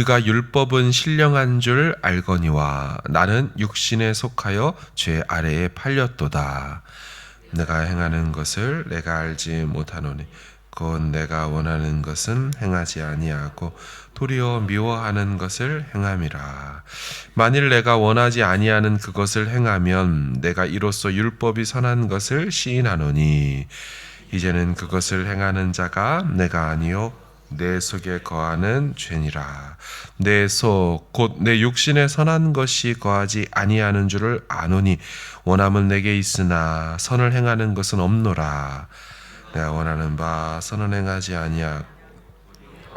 우리가 율법은 신령한 줄 알거니와 나는 육신에 속하여 죄 아래에 팔렸도다. 내가 행하는 것을 내가 알지 못하노니 곧 내가 원하는 것은 행하지 아니하고 도리어 미워하는 것을 행함이라. 만일 내가 원하지 아니하는 그것을 행하면 내가 이로써 율법이 선한 것을 시인하노니 이제는 그것을 행하는 자가 내가 아니요 내 속에 거하는 죄니라. 내 속 곧 내 육신에 선한 것이 거하지 아니하는 줄을 아노니 원함은 내게 있으나 선을 행하는 것은 없노라. 내가 원하는 바 선을 행하지 아니하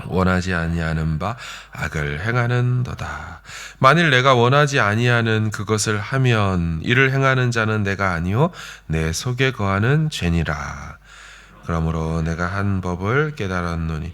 원하지 아니하는 바 악을 행하는도다. 만일 내가 원하지 아니하는 그것을 하면 이를 행하는 자는 내가 아니요 내 속에 거하는 죄니라. 그러므로 내가 한 법을 깨달았노니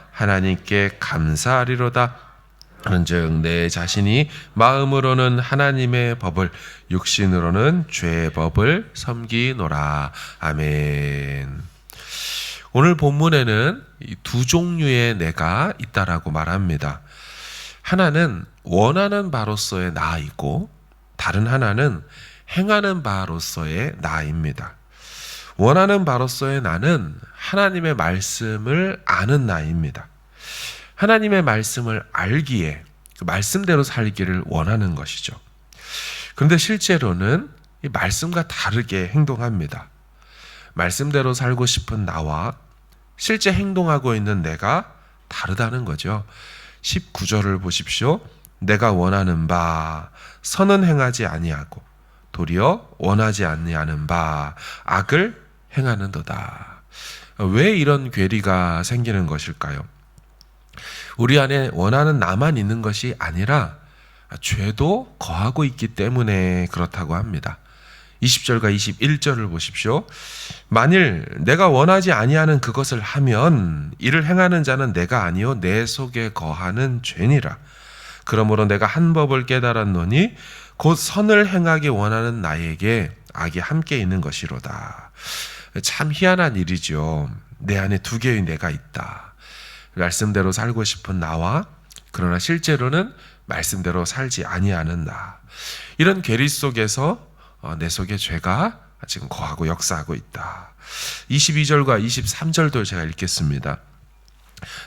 하나님께 감사하리로다. 그런즉 내 자신이 마음으로는 하나님의 법을 육신으로는 죄의 법을 섬기노라. 아멘. 오늘 본문에는 두 종류의 내가 있다라고 말합니다. 하나는 원하는 바로서의 나이고 다른 하나는 행하는 바로서의 나입니다. 원하는 바로서의 나는 하나님의 말씀을 아는 나입니다. 하나님의 말씀을 알기에 그 말씀대로 살기를 원하는 것이죠. 그런데 실제로는 이 말씀과 다르게 행동합니다. 말씀대로 살고 싶은 나와 실제 행동하고 있는 내가 다르다는 거죠. 19절을 보십시오. 내가 원하는 바 선은 행하지 아니하고 도리어 원하지 아니하는 바 악을 행하는도다. 왜 이런 괴리가 생기는 것일까요? 우리 안에 원하는 나만 있는 것이 아니라 죄도 거하고 있기 때문에 그렇다고 합니다. 20절과 21절을 보십시오. 만일 내가 원하지 아니하는 그것을 하면 이를 행하는 자는 내가 아니요 내 속에 거하는 죄니라. 그러므로 내가 한 법을 깨달았노니 곧 선을 행하기 원하는 나에게 악이 함께 있는 것이로다. 참 희한한 일이죠. 내 안에 두 개의 내가 있다. 말씀대로 살고 싶은 나와 그러나 실제로는 말씀대로 살지 아니하는 나. 이런 괴리 속에서 어, 내 속에 죄가 지금 거하고 역사하고 있다. 22절과 23절도 제가 읽겠습니다.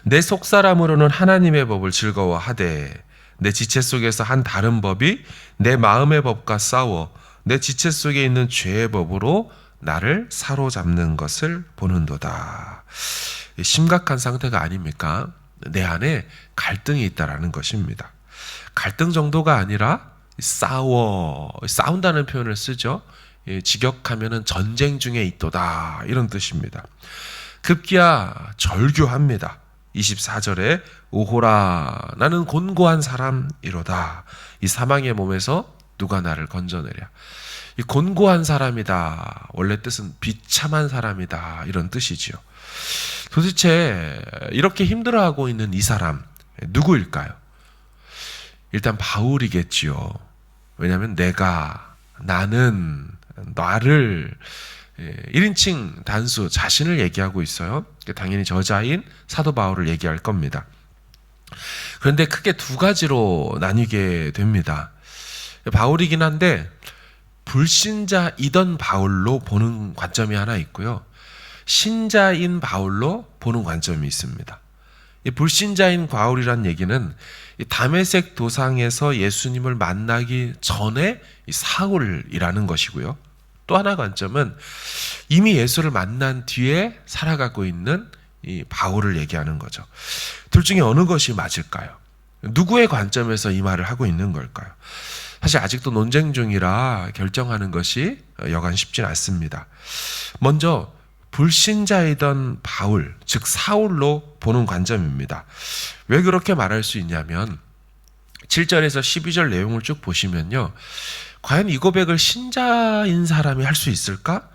내 속사람으로는 하나님의 법을 즐거워하되 내 지체 속에서 한 다른 법이 내 마음의 법과 싸워 내 지체 속에 있는 죄의 법으로 나를 사로잡는 것을 보는도다. 심각한 상태가 아닙니까? 내 안에 갈등이 있다라는 것입니다. 갈등 정도가 아니라 싸워 싸운다는 표현을 쓰죠. 직역하면은 전쟁 중에 있도다 이런 뜻입니다. 급기야 절규합니다. 24절에 오호라 나는 곤고한 사람이로다. 이 사망의 몸에서 누가 나를 건져내랴. 이 곤고한 사람이다. 원래 뜻은 비참한 사람이다. 이런 뜻이지요. 도대체 이렇게 힘들어하고 있는 이 사람 누구일까요? 일단 바울이겠지요. 왜냐하면 내가 나는 나를 1인칭 단수 자신을 얘기하고 있어요. 당연히 저자인 사도 바울을 얘기할 겁니다. 그런데 크게 두 가지로 나뉘게 됩니다. 바울이긴 한데 불신자이던 바울로 보는 관점이 하나 있고요. 신자인 바울로 보는 관점이 있습니다. 이 불신자인 바울이란 얘기는 담에색 도상에서 예수님을 만나기 전에 사울이라는 것이고요. 또 하나 관점은 이미 예수를 만난 뒤에 살아가고 있는 이 바울을 얘기하는 거죠. 둘 중에 어느 것이 맞을까요? 누구의 관점에서 이 말을 하고 있는 걸까요? 사실 아직도 논쟁 중이라 결정하는 것이 여간 쉽진 않습니다. 먼저 불신자이던 바울, 즉 사울로 보는 관점입니다. 왜 그렇게 말할 수 있냐면 7절에서 12절 내용을 쭉 보시면요. 과연 이 고백을 신자인 사람이 할 수 있을까?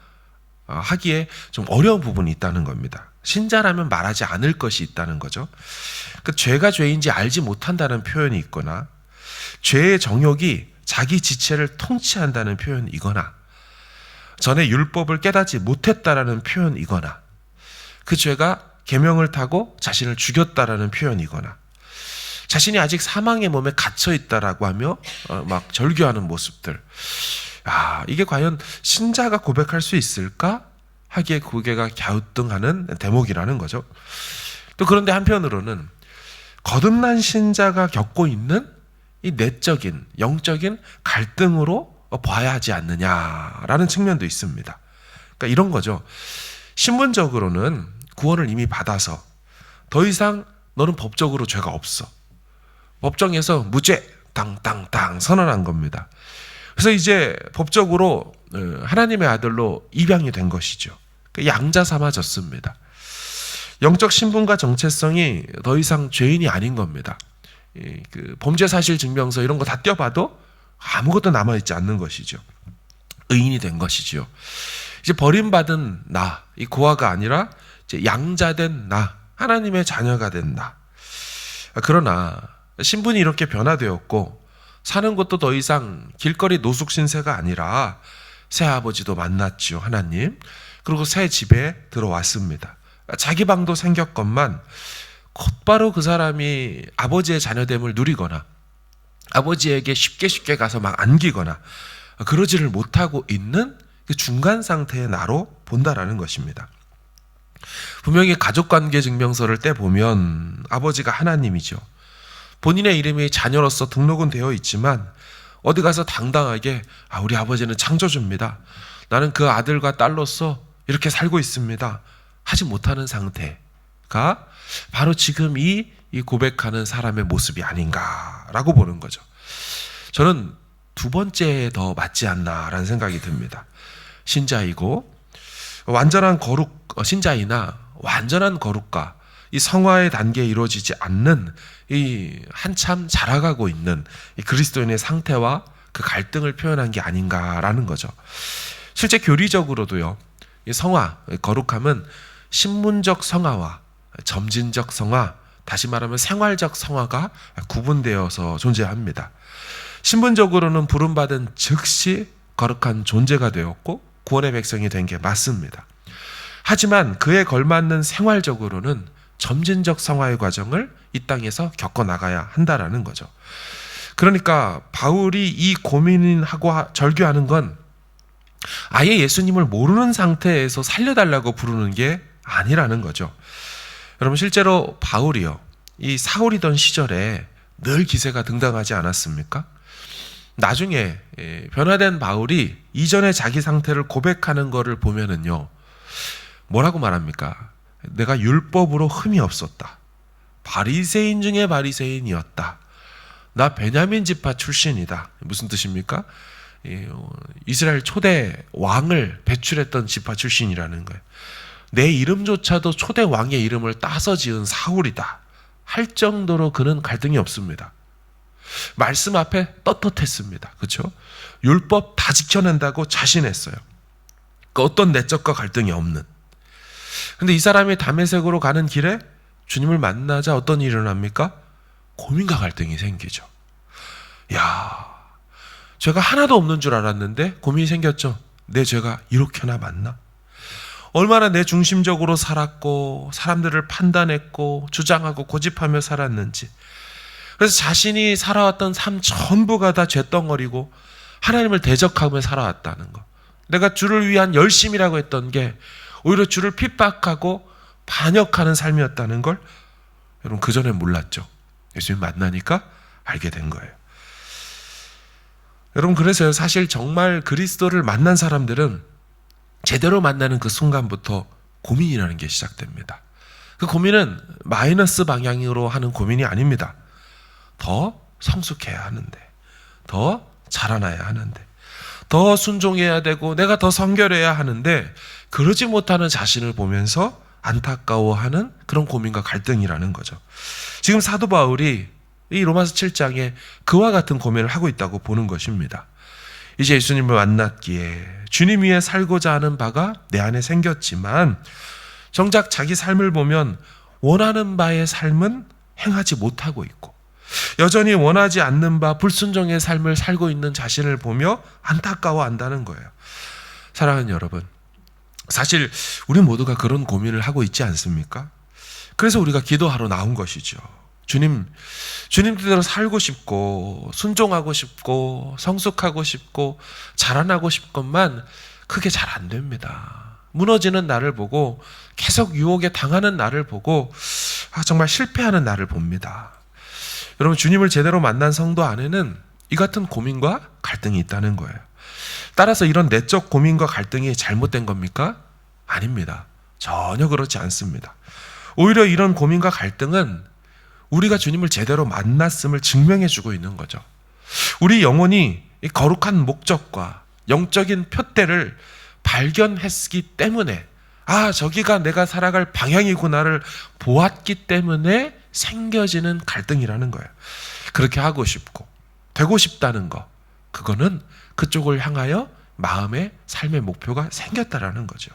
어, 하기에 좀 어려운 부분이 있다는 겁니다. 신자라면 말하지 않을 것이 있다는 거죠. 그 죄가 죄인지 알지 못한다는 표현이 있거나 죄의 정욕이 자기 지체를 통치한다는 표현이거나 전에 율법을 깨닫지 못했다라는 표현이거나 그 죄가 계명을 타고 자신을 죽였다라는 표현이거나 자신이 아직 사망의 몸에 갇혀 있다라고 하며 어, 막 절규하는 모습들. 아, 이게 과연 신자가 고백할 수 있을까? 하기에 고개가 갸우뚱하는 대목이라는 거죠. 또 그런데 한편으로는 거듭난 신자가 겪고 있는 이 내적인 영적인 갈등으로 봐야 하지 않느냐라는 측면도 있습니다. 그러니까 이런 거죠. 신분적으로는 구원을 이미 받아서 더 이상 너는 법적으로 죄가 없어. 법정에서 무죄 땅땅땅 선언한 겁니다. 그래서 이제 법적으로 어, 하나님의 아들로 입양이 된 것이죠. 그 양자 삼아졌습니다. 영적 신분과 정체성이 더 이상 죄인이 아닌 겁니다. 이, 그 범죄 사실 증명서 이런 거 다 떼어봐도 아무것도 남아 있지 않는 것이죠. 의인이 된 것이죠. 이제 버림받은 나, 이 고아가 아니라 이제 양자된 나, 하나님의 자녀가 된 나. 그러나 신분이 이렇게 변화되었고 사는 것도 더 이상 길거리 노숙 신세가 아니라 새 아버지도 만났지요 하나님 그리고 새 집에 들어왔습니다 자기 방도 생겼건만 곧바로 그 사람이 아버지의 자녀됨을 누리거나 아버지에게 쉽게 쉽게 가서 막 안기거나 그러지를 못하고 있는 그 중간 상태의 나로 본다라는 것입니다. 분명히 가족관계 증명서를 떼 보면 아버지가 하나님이죠. 본인의 이름이 자녀로서 등록은 되어 있지만 어디 가서 당당하게 아, 우리 아버지는 창조주입니다. 나는 그 아들과 딸로서 이렇게 살고 있습니다. 하지 못하는 상태가 바로 지금 이, 이 고백하는 사람의 모습이 아닌가라고 보는 거죠. 저는 두 번째에 더 맞지 않나라는 생각이 듭니다. 신자이고 완전한 거룩 어, 신자이나 완전한 거룩과 이 성화의 단계에 이루어지지 않는 이 한참 자라가고 있는 이 그리스도인의 상태와 그 갈등을 표현한 게 아닌가라는 거죠. 실제 교리적으로도요. 이 성화, 거룩함은 신문적 성화와 점진적 성화, 다시 말하면 생활적 성화가 구분되어서 존재합니다. 신분적으로는 부름받은 즉시 거룩한 존재가 되었고 구원의 백성이 된 게 맞습니다. 하지만 그에 걸맞는 생활적으로는 점진적 성화의 과정을 이 땅에서 겪어 나가야 한다라는 거죠. 그러니까 바울이 이 고민하고 절규하는 건 아예 예수님을 모르는 상태에서 살려달라고 부르는 게 아니라는 거죠. 여러분 실제로 바울이요. 이 사울이던 시절에 늘 기세가 등장하지 않았습니까? 나중에 예, 변화된 바울이 이전의 자기 상태를 고백하는 것을 보면은요. 뭐라고 말합니까? 내가 율법으로 흠이 없었다. 바리새인 중에 바리새인이었다. 나 베냐민 지파 출신이다. 무슨 뜻입니까? 어, 이스라엘 초대 왕을 배출했던 지파 출신이라는 거예요. 내 이름조차도 초대 왕의 이름을 따서 지은 사울이다. 할 정도로 그는 갈등이 없습니다. 말씀 앞에 떳떳했습니다. 그렇죠? 율법 다 지켜낸다고 자신했어요. 그 어떤 내적과 갈등이 없는. 근데 이 사람이 담에색으로 가는 길에 주님을 만나자 어떤 일이 일어납니까? 고민과 갈등이 생기죠. 야, 죄가 하나도 없는 줄 알았는데 고민이 생겼죠. 내 죄가 이렇게나 많나? 얼마나 내 중심적으로 살았고 사람들을 판단했고 주장하고 고집하며 살았는지. 그래서 자신이 살아왔던 삶 전부가 다 죄덩어리고 하나님을 대적하며 살아왔다는 거. 내가 주를 위한 열심이라고 했던 게 오히려 주를 핍박하고 반역하는 삶이었다는 걸 여러분 그 전에 몰랐죠. 예수님 만나니까 알게 된 거예요. 여러분 그래서요 사실 정말 그리스도를 만난 사람들은 제대로 만나는 그 순간부터 고민이라는 게 시작됩니다. 그 고민은 마이너스 방향으로 하는 고민이 아닙니다. 더 성숙해야 하는데, 더 자라나야 하는데, 더 순종해야 되고, 내가 더 성결해야 하는데, 그러지 못하는 자신을 보면서 안타까워하는 그런 고민과 갈등이라는 거죠. 지금 사도 바울이 이 로마서 7장에 그와 같은 고민을 하고 있다고 보는 것입니다. 이제 예수님을 만났기에 주님 위에 살고자 하는 바가 내 안에 생겼지만 정작 자기 삶을 보면 원하는 바의 삶은 행하지 못하고 있고 여전히 원하지 않는 바 불순종의 삶을 살고 있는 자신을 보며 안타까워 한다는 거예요. 사랑하는 여러분, 사실 우리 모두가 그런 고민을 하고 있지 않습니까? 그래서 우리가 기도하러 나온 것이죠. 주님, 주님 뜻대로 살고 싶고, 순종하고 싶고, 성숙하고 싶고, 자라나고 싶건만 그게 잘 안 됩니다. 무너지는 나를 보고, 계속 유혹에 당하는 나를 보고, 아, 정말 실패하는 나를 봅니다. 여러분, 주님을 제대로 만난 성도 안에는 이 같은 고민과 갈등이 있다는 거예요. 따라서 이런 내적 고민과 갈등이 잘못된 겁니까? 아닙니다. 전혀 그렇지 않습니다. 오히려 이런 고민과 갈등은 우리가 주님을 제대로 만났음을 증명해 주고 있는 거죠. 우리 영혼이 이 거룩한 목적과 영적인 표대를 발견했기 때문에 아, 저기가 내가 살아갈 방향이구나를 보았기 때문에 생겨지는 갈등이라는 거예요. 그렇게 하고 싶고 되고 싶다는 거. 그거는 그쪽을 향하여 마음의 삶의 목표가 생겼다라는 거죠.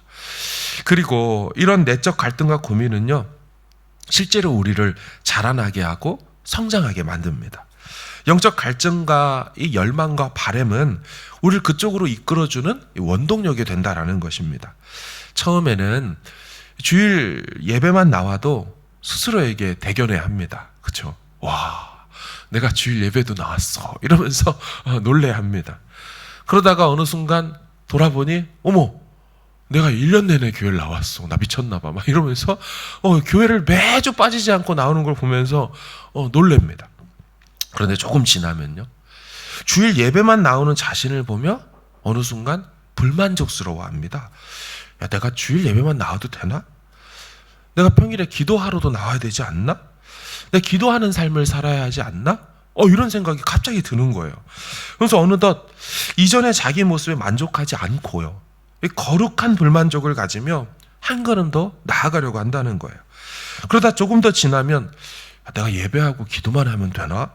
그리고 이런 내적 갈등과 고민은요, 실제로 우리를 자라나게 하고 성장하게 만듭니다. 영적 갈증과 이 열망과 바램은 우리를 그쪽으로 이끌어주는 원동력이 된다라는 것입니다. 처음에는 주일 예배만 나와도 스스로에게 대견해 합니다. 그렇죠? 와, 내가 주일 예배도 나왔어. 이러면서 어, 놀래 합니다. 그러다가 어느 순간 돌아보니 어머 내가 1년 내내 교회를 나왔어. 나 미쳤나 봐. 막 이러면서 어, 교회를 매주 빠지지 않고 나오는 걸 보면서 어, 놀랍니다. 그런데 조금 지나면요. 주일 예배만 나오는 자신을 보며 어느 순간 불만족스러워 합니다. 야, 내가 주일 예배만 나와도 되나? 내가 평일에 기도하러도 나와야 되지 않나? 내가 기도하는 삶을 살아야 하지 않나? 어, 이런 생각이 갑자기 드는 거예요. 그래서 어느덧 이전의 자기 모습에 만족하지 않고요. 이 거룩한 불만족을 가지며 한 걸음 더 나아가려고 한다는 거예요. 그러다 조금 더 지나면 아, 내가 예배하고 기도만 하면 되나?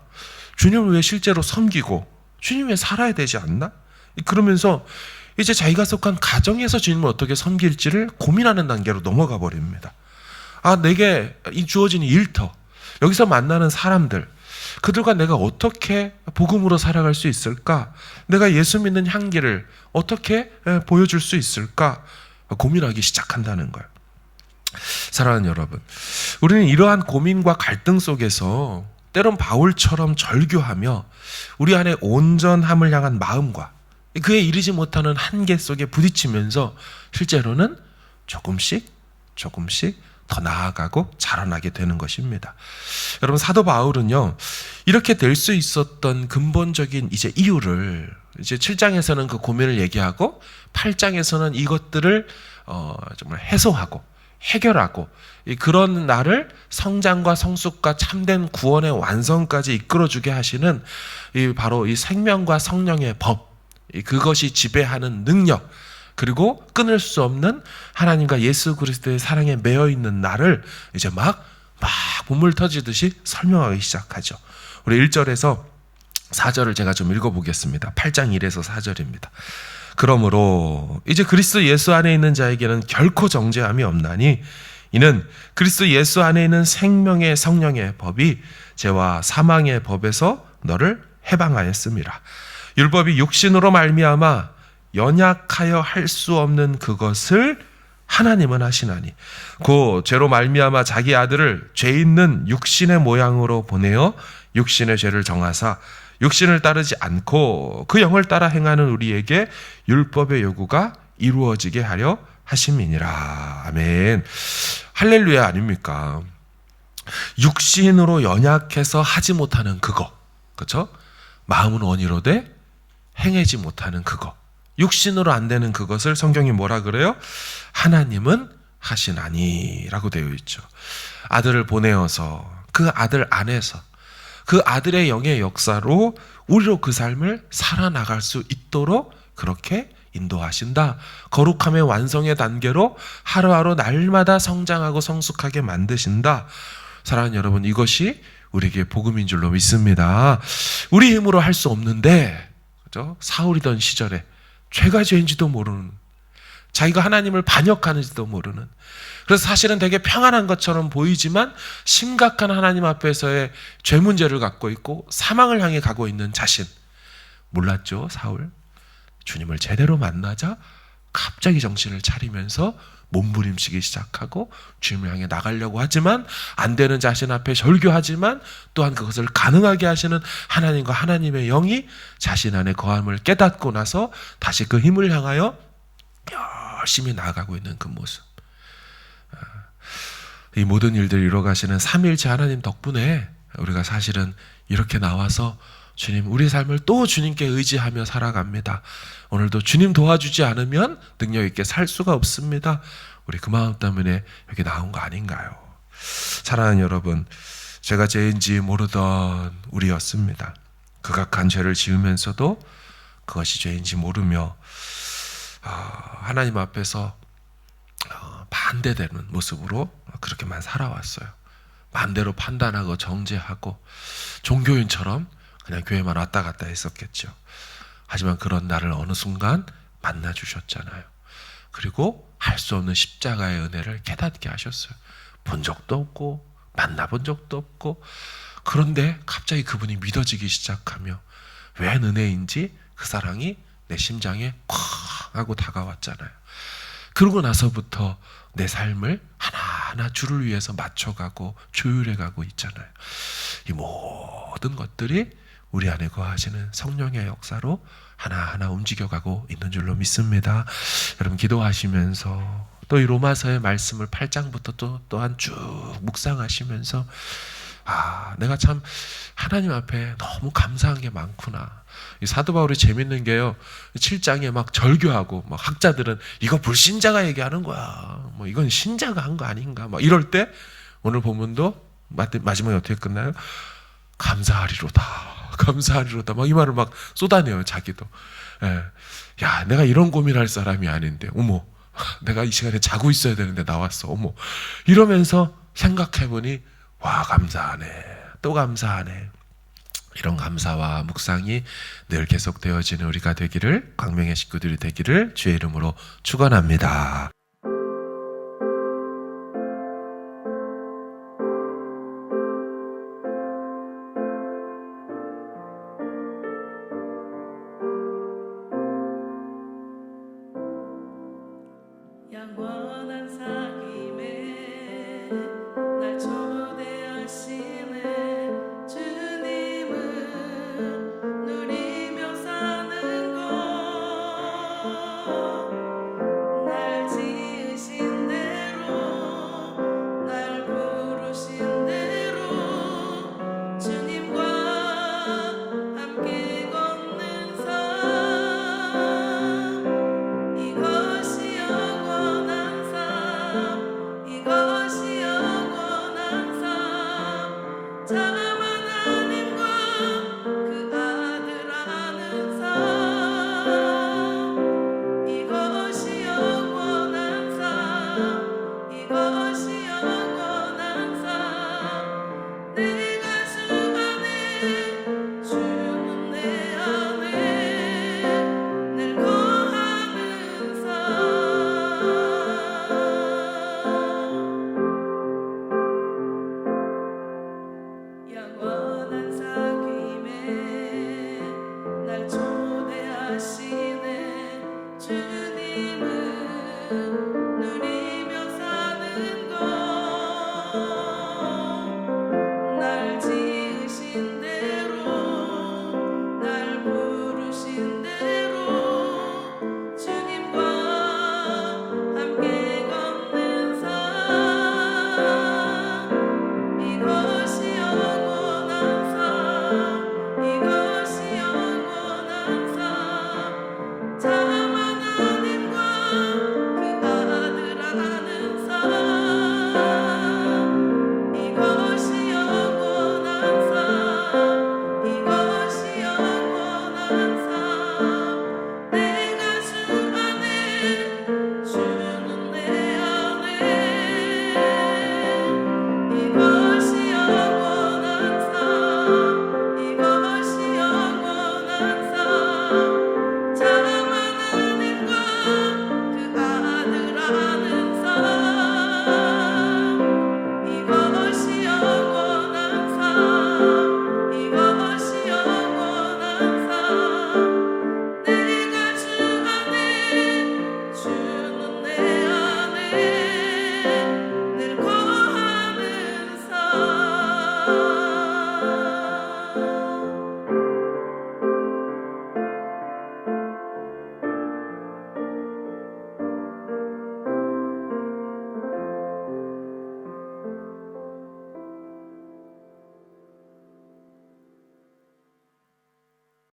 주님을 왜 실제로 섬기고 주님 왜 살아야 되지 않나? 그러면서 이제 자기가 속한 가정에서 주님을 어떻게 섬길지를 고민하는 단계로 넘어가 버립니다. 아, 내게 이 주어진 일터, 여기서 만나는 사람들, 그들과 내가 어떻게 복음으로 살아갈 수 있을까? 내가 예수 믿는 향기를 어떻게 보여줄 수 있을까? 고민하기 시작한다는 거예요. 사랑하는 여러분, 우리는 이러한 고민과 갈등 속에서 때론 바울처럼 절규하며 우리 안에 온전함을 향한 마음과 그에 이르지 못하는 한계 속에 부딪히면서 실제로는 조금씩 조금씩 더 나아가고 자라나게 되는 것입니다. 여러분 사도 바울은요 이렇게 될 수 있었던 근본적인 이제 이유를 이제 7장에서는 그 고민을 얘기하고 8장에서는 이것들을 어 정말 해소하고 해결하고 그런 나를 성장과 성숙과 참된 구원의 완성까지 이끌어주게 하시는 이 바로 이 생명과 성령의 법 그것이 지배하는 능력 그리고 끊을 수 없는 하나님과 예수 그리스도의 사랑에 매여 있는 나를 이제 막, 막 눈물 터지듯이 설명하기 시작하죠. 우리 1절에서 4절을 제가 좀 읽어보겠습니다. 8장 1에서 4절입니다. 그러므로 이제 그리스도 예수 안에 있는 자에게는 결코 정죄함이 없나니 이는 그리스도 예수 안에 있는 생명의 성령의 법이 죄와 사망의 법에서 너를 해방하였습니다. 율법이 육신으로 말미암아 연약하여 할 수 없는 그것을 하나님은 하시나니 그 죄로 말미암아 자기 아들을 죄 있는 육신의 모양으로 보내어 육신의 죄를 정하사 육신을 따르지 않고 그 영을 따라 행하는 우리에게 율법의 요구가 이루어지게 하려 하심이니라. 아멘. 할렐루야 아닙니까? 육신으로 연약해서 하지 못하는 그거. 그렇죠? 마음은 원이로되 행하지 못하는 그거. 육신으로 안 되는 그것을 성경이 뭐라 그래요? 하나님은 하시나니라고 되어 있죠. 아들을 보내어서 그 아들 안에서 그 아들의 영의 역사로 우리로 그 삶을 살아나갈 수 있도록 그렇게 인도하신다. 거룩함의 완성의 단계로 하루하루 날마다 성장하고 성숙하게 만드신다. 사랑하는 여러분, 이것이 우리에게 복음인 줄로 믿습니다. 우리 힘으로 할 수 없는데, 그죠? 사울이던 시절에 죄가 죄인지도 모르는, 자기가 하나님을 반역하는지도 모르는, 그래서 사실은 되게 평안한 것처럼 보이지만 심각한 하나님 앞에서의 죄 문제를 갖고 있고 사망을 향해 가고 있는 자신. 몰랐죠, 사울? 주님을 제대로 만나자 갑자기 정신을 차리면서 몸부림치기 시작하고 주님을 향해 나가려고 하지만 안 되는 자신 앞에 절규하지만 또한 그것을 가능하게 하시는 하나님과 하나님의 영이 자신 안에 거함을 깨닫고 나서 다시 그 힘을 향하여 열심히 나아가고 있는 그 모습. 이 모든 일들을 이뤄가시는 삼일째 하나님 덕분에 우리가 사실은 이렇게 나와서 주님, 우리 삶을 또 주님께 의지하며 살아갑니다. 오늘도 주님 도와주지 않으면 능력 있게 살 수가 없습니다. 우리 그 마음 때문에 여기 나온 거 아닌가요? 사랑하는 여러분, 제가 죄인지 모르던 우리였습니다. 극악한 죄를 지으면서도 그것이 죄인지 모르며 아, 하나님 앞에서 어, 반대되는 모습으로 그렇게만 살아왔어요. 마음대로 판단하고 정죄하고 종교인처럼 그냥 교회만 왔다 갔다 했었겠죠. 하지만 그런 나를 어느 순간 만나 주셨잖아요. 그리고 할 수 없는 십자가의 은혜를 깨닫게 하셨어요. 본 적도 없고 만나본 적도 없고 그런데 갑자기 그분이 믿어지기 시작하며 웬 은혜인지 그 사랑이 내 심장에 콱 하고 다가왔잖아요. 그러고 나서부터 내 삶을 하나하나 주를 위해서 맞춰가고 조율해가고 있잖아요. 이 모든 것들이 우리 안에 거하시는 성령의 역사로 하나하나 움직여가고 있는 줄로 믿습니다. 여러분 기도하시면서 또 이 로마서의 말씀을 8장부터 또 또한 쭉 묵상하시면서 아, 내가 참 하나님 앞에 너무 감사한 게 많구나. 이 사도 바울이 재밌는 게요. 7장에 막 절규하고 막 학자들은 이거 불신자가 얘기하는 거야. 뭐 이건 신자가 한 거 아닌가. 막 이럴 때 오늘 본문도 마지막에 어떻게 끝나요? 감사하리로다. 감사하리로다. 막 이 말을 막 쏟아내요, 자기도. 예. 야, 내가 이런 고민할 사람이 아닌데. 어머. 내가 이 시간에 자고 있어야 되는데 나왔어. 어머. 이러면서 생각해 보니 와, 감사하네. 또 감사하네. 이런 감사와 묵상이 늘 계속되어지는 우리가 되기를 광명의 식구들이 되기를 주의 이름으로 축원합니다.